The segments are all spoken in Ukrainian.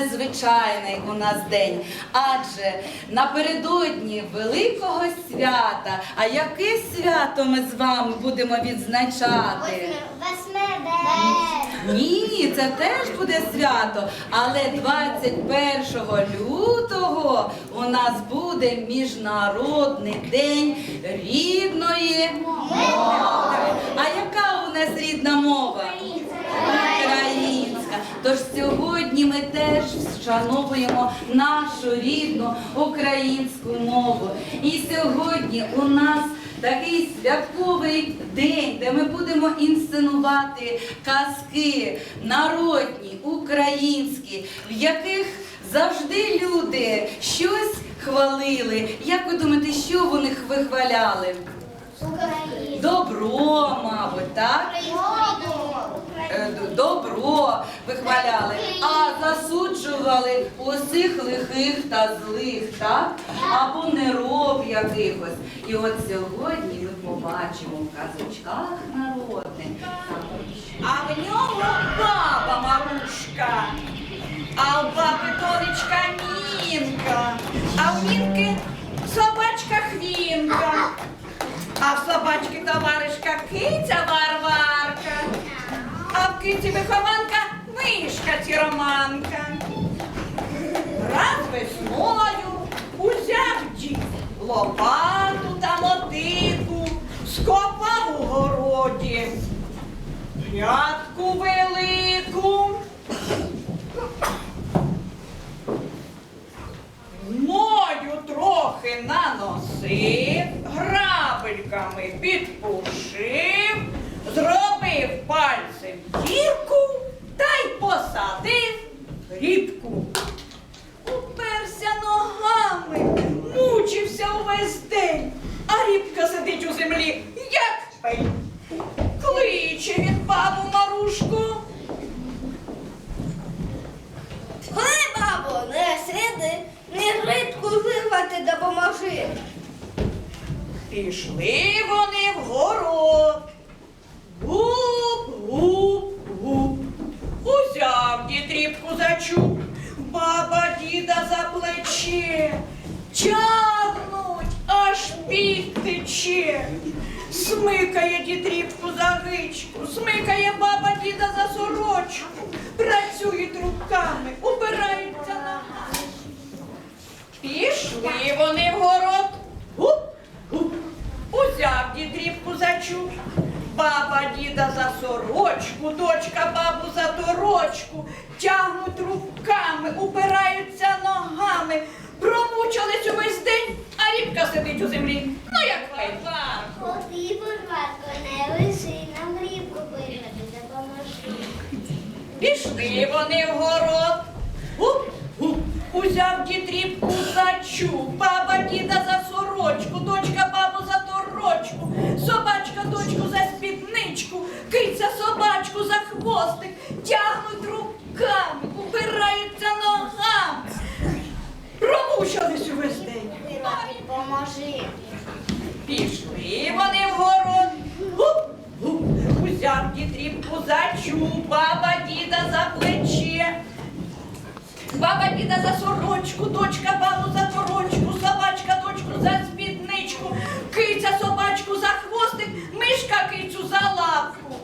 незвичайний у нас день. Адже напередодні великого свята. А яке свято ми з вами будемо відзначати? Ні, це теж буде свято. Але 21 лютого у нас буде міжнародний день рідної мови. А яка у нас рідна мова? Тож сьогодні ми теж вшановуємо нашу рідну українську мову. І сьогодні у нас такий святковий день, де ми будемо інсценувати казки народні, українські, в яких завжди люди щось хвалили. Як ви думаєте, що вони вихваляли? Добро, мабуть, так? Е, Добро вихваляли, а засуджували усіх лихих та злих, так? Або нероб якихось. І от сьогодні ми побачимо в казочках народних. А в нього баба Марушка, а у баби донечка Мінка, а в Мінки собачка Хвінка, а в собачки товаришка киця Варварка, а в киці вихованка мишка Тіроманка. Раз весною узяв дід лопату та мотику, скопав у городі. Грядку велику. Пішли вони в город. Гуп, гуп, гуп. Узяв дід рібку за чуб, баба діда за плече. Тягнуть, аж під тече. Смикає дід рібку за гичку, смикає баба діда за сорочку, працюють руками, упираються ногами. Пішли вони в город. Гуп, гуп. Узяв дід рібку. Баба діда за сорочку, дочка бабу за торочку. Тягнуть руками, упираються ногами. Промучились увесь день, а рібка сидить у землі. Ну як варвар. Ходи, Бурватко, не лиши нам рібку вирвати, допоможи. Пішли вони в город. Гуп, гуп. Узяв дід рібку за чуб, баба діда за сорочку, дочка бабу за торочку, собачка дочку за спідничку, киця собачку за хвостик, тягнуть руками, упираються ногами. Промучились увесь день. Поможи. Пішли вони в город. Гуп, гуп. Узяв дід рібку за чуб, баба діда за плече. Баба діда за сорочку, дочка бабу за торочку, собачка дочку за спідничку, киця собачку за хвостик, мишка кицю за лапку.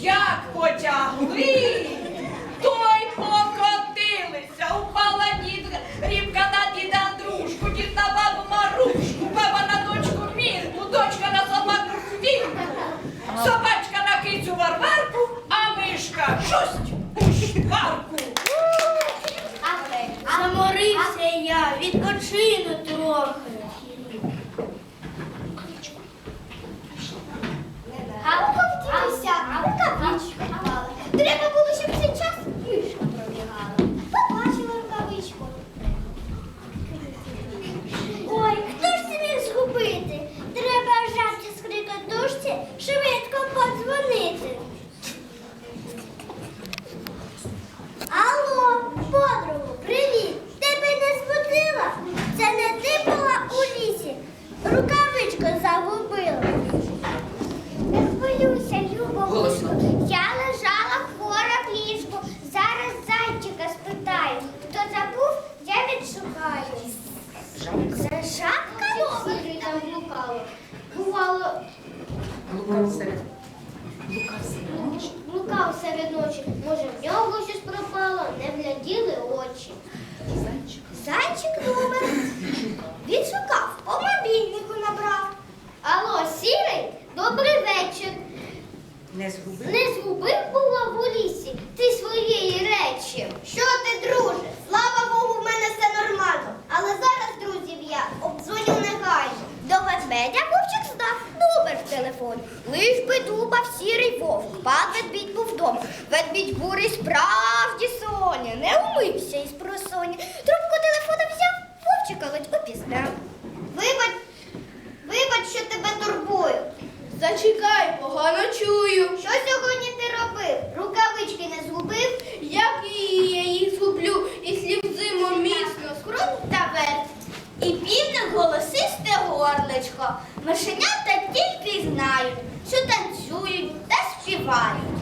Як потягли, то й покотилися. Упала дід, рібка на діда Андрушку, дід на бабу Марушку, баба на дочку Мірку, дочка на собаку Хвінку, собачка на кицю Варварку, а мишка шусть у шварку. Заморився я, відпочину трохи. Галка втілася, галка рукавичку впала. Треба було, щоб цей час мишка пробігала. Побачила рукавичку. Ой, хто ж це міг згубити? Треба жабці з крикотушці швидко подзвонити. Алло, подругу, привіт! Тебе не збудила? Це не ти Це жабка сірий там блукало. Бувало, Лукав серед. Блукав серед ночі. Може, в нього щось пропало, не вляділи очі. Зайчик. Зайчик відшукав, по мобільнику набрав. Алло, сірий, добрий вечір. Не згубив? Не згубив телефон. Лиш би дубав сірий вовк. Пан ведмідь був вдома. Ведмідь бурий справді соня. Не умився із просоні. Трубку телефона взяв, вовчика ледь опізнав. Вибач, вибач, що тебе турбую. Зачекай, погано чую. Що сьогодні ти робив? Рукавички не згубив? Як і я їх згублю, і слів зиму міцно скрут та верть. І півник голосисте горлечко. Мишенята тільки й знають, що танцюють та співають.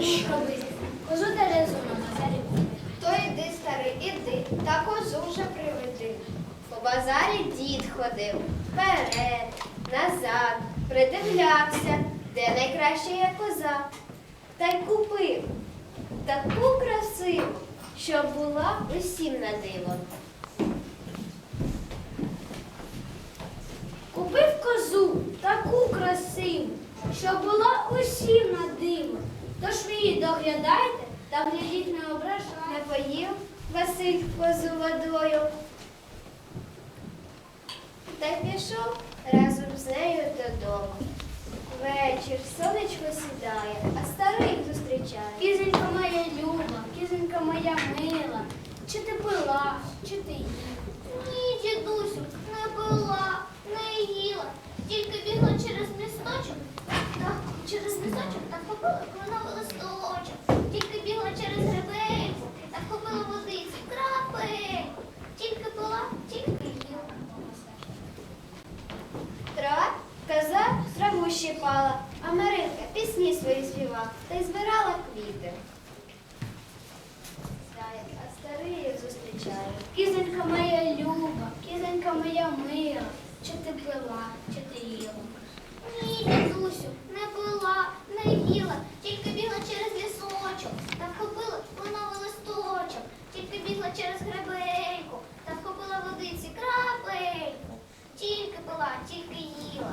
тому робити. Козу Терезу на базарі. То йди, старий, іди, та козу вже приведи. По базарі дід ходив вперед, назад, придивлявся, де найкраща є коза. Та й купив таку красиву, щоб була усім на диво. Купив козу таку красиву, що була усім на диво. Тож ви її доглядайте та глядіть не ображайте. Не поїв Василь козу водою. Та й пішов разом з нею додому. Вечір, сонечко сідає, а старий зустрічає. Кізонька моя люба, кізонька моя мила. Чи ти пила, чи ти їла? Ні, дідусю, не пила, не їла. Тільки бігла через місточок. Так, через місточок та вхопила кленовий листочок. Тільки бігла через гребельку та вхопила водиці. Крапельку. Тільки пила, тільки їла. Трава, коза траву щипала, а Маринка пісні свої співала та й збирала квіти. Знає, А старий її зустрічає. співаю. Кізонька моя люба, кізонька моя мила. Чи ти пила, чи ти їла? Ні, дідусю, не пила, не їла, тільки бігла через лісочок, та вхопила кленовий листочок, тільки бігла через гребельку, та вхопила водиці крапельку. Тільки пила, тільки їла.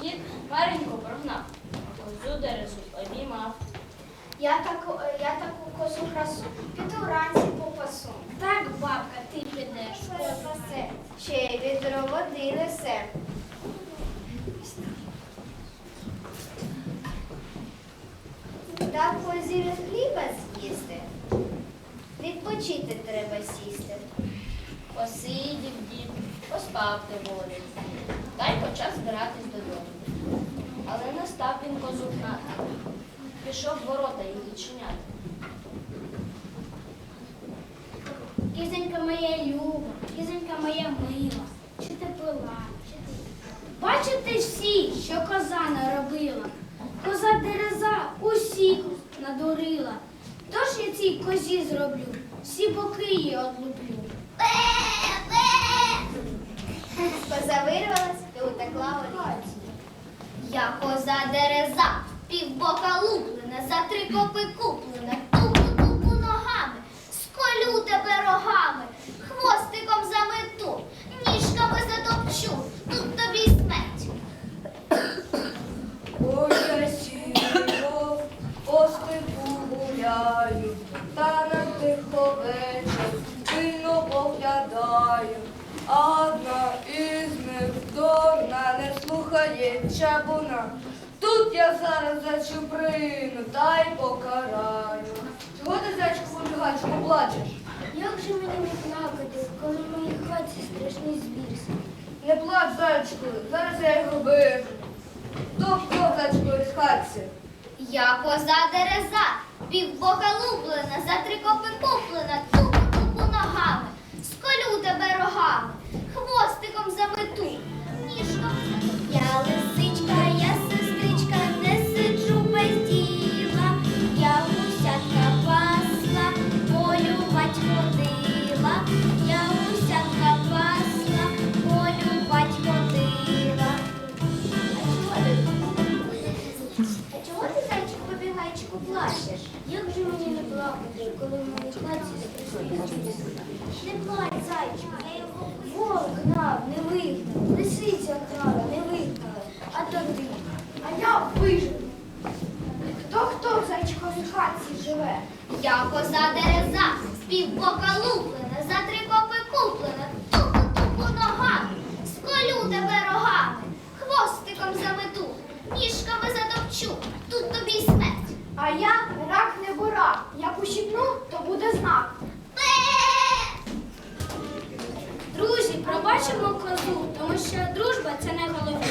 Дід Мареньку прогнав, а козу дерезу обіймав. Я таку, я таку козу красу піду вранці попасу. Так, бабка, ти підеш, коза. Ще відро води несе. Та козі хліба з'їсти. Відпочити треба сісти. Посидів дід, поспав доволі, та й почав збиратись додому. Але не став він козу гнати, пішов ворота її відчиняти. Кізонька моя люба, кізонька моя мила. Чи ти пила, чи ти. Бачите всі, що коза наробила. Коза дереза усіх надурила. Тож я цій козі зроблю, всі боки її одлуплю. Коза вирвалась і утекла у ліс. Я коза дереза, півбока луплена, за три копи куплена, тупу-тупу ногами, сколю тебе рогами, хвостиком замету, ніжками затопчу, тут тобі смерть. Ой, я сіро, по степу гуляю, та на тихо вечір пильно поглядаю. А Одна із них дурна не слухає чабуна. Тут я зараз зачуприну та й покараю. Чого ти, зайчику, побігачку, плачеш? Як же мені не плакати, коли в моїй хаті страшний звір? Не плач, зайчику, зараз я його бив. Хто хто, зайчику, розхаться? Я коза дереза, півбока луплена, за три копи куплена, тупу-тупу ногами, сколю тебе рогами, хвостиком замету, затопчу. Я лисичка, коза дереза, півбока луплена, за три копи куплена, тупо тупо ногами, сколю тебе рогами, хвостиком замету, ніжками затопчу, тут тобі й смерть. А я рак не бурак, як ущипну, то буде знак. Друзі, пробачимо козу, тому що дружба це не головне.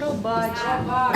Пробачимо.